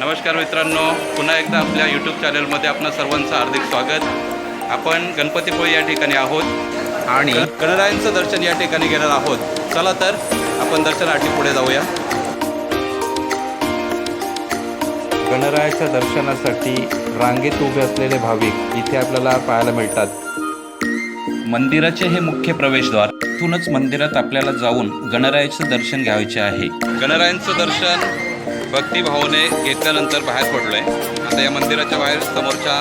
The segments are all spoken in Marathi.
नमस्कार मित्रांनो. पुन्हा एकदा आपल्या यूट्यूब चॅनलमध्ये आपणा सर्वांचं हार्दिक स्वागत. आपण गणपतीपुळे या ठिकाणी आहोत आणि गणरायांचं दर्शन या ठिकाणी घेणार आहोत. चला तर आपण दर्शनासाठी पुढे जाऊया. गणरायाच्या दर्शनासाठी रांगेत उभे असलेले भाविक इथे आपल्याला पाहायला मिळतात. मंदिराचे हे मुख्य प्रवेशद्वार इथूनच मंदिरात आपल्याला जाऊन गणरायाचं दर्शन घ्यायचे आहे. गणरायांचं दर्शन भक्तिभावाने घेतल्यानंतर बाहेर पडलोय. आता या मंदिराच्या बाहेर समोरच्या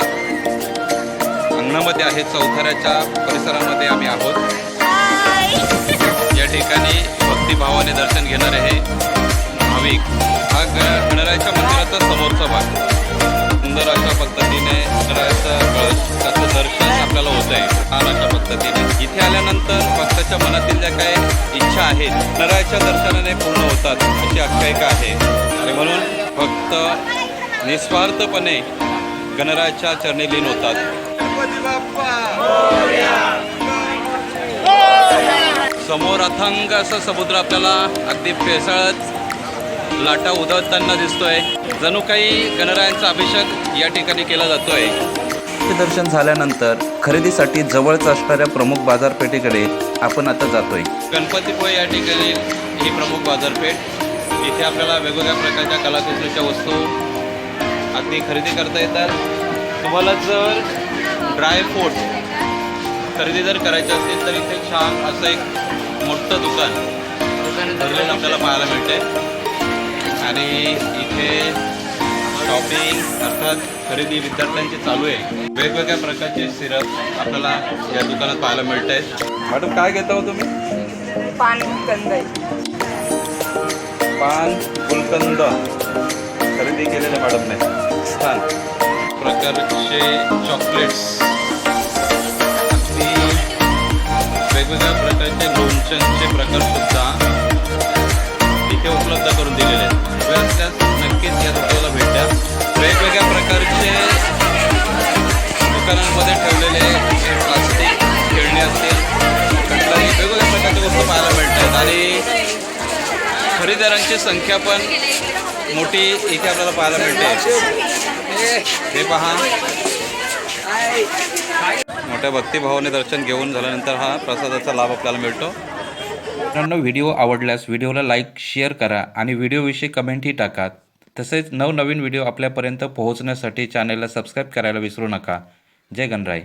अंगणामध्ये आहे चौथऱ्याच्या परिसरामध्ये आम्ही आहोत. या ठिकाणी भक्तिभावाने दर्शन घेणारे हे भाविक. हा गणरायाच्या मंदिराचा समोरचा भाग. सुंदर अशा पद्धतीने गणरायाचा कळस त्याचं दर्शन आपल्याला होत आहे छान अशा पद्धतीने. इथे आल्यानंतर भक्ताच्या मनातील ज्या काही इच्छा आहेत गणरायाच्या दर्शनाने पूर्ण होतात अशी आख्यायिका आहे. आणि म्हणून भक्त निस्वार्थपणे गणरायाच्या चरणी लीन होतात. समोर अथंग असं समुद्र आपल्याला अगदी पेसळत लाटा उधळताना दिसतोय. जणू काही गणरायांचा अभिषेक या ठिकाणी केला जातोय. दर्शन झाल्यानंतर खरेदीसाठी जवळच असणाऱ्या प्रमुख बाजारपेठेकडे आपण आता जातोय. गणपतीपुळे या ठिकाणी ही प्रमुख बाजारपेठ. इथे आपल्याला वेगवेगळ्या प्रकारच्या कलाकुसरीच्या वस्तू अगदी खरेदी करता येतात. तुम्हाला जर ड्राय फ्रूट खरेदी जर करायचे असतील तर इथे छान असं एक मोठं दुकान भरलेलं आपल्याला पाहायला मिळते आणि इथे शॉपिंग अर्थात खरेदी विद्यार्थ्यांची चालू आहे. वेगवेगळ्या प्रकारचे सिरप आपल्याला या दुकानात पाहायला मिळत आहेत मॅडम काय घेता हो तुम्ही? पान कंद पान गुलकंद खरेदी केलेले मॅडमने छान. प्रकारचे चॉकलेट्स वेगवेगळ्या प्रकारचे लोणच्यांचे प्रकार सुद्धा इथे उपलब्ध करून दिलेले आहेत. वेळ नक्कीच या दुकानाला भेट द्या. वेगवेगळ्या प्रकारचे दुकानांमध्ये ठेवलेले प्लास्टिक खेळणी असतील खरेदीदारांची संख्या पण मोठी इथे आपल्याला पाहायला मिळते. हे पहा. मोठ्या भक्तिभावाने दर्शन घेऊन झाल्यानंतर हा प्रसादाचा लाभ आपल्याला मिळतो. मित्रांनो व्हिडिओ आवडल्यास व्हिडिओला लाईक शेअर करा आणि व्हिडिओविषयी कमेंटही टाका. तसेच नवनवीन व्हिडिओ आपल्यापर्यंत पोहोचण्यासाठी चॅनलला सबस्क्राईब करायला विसरू नका. जय गणराय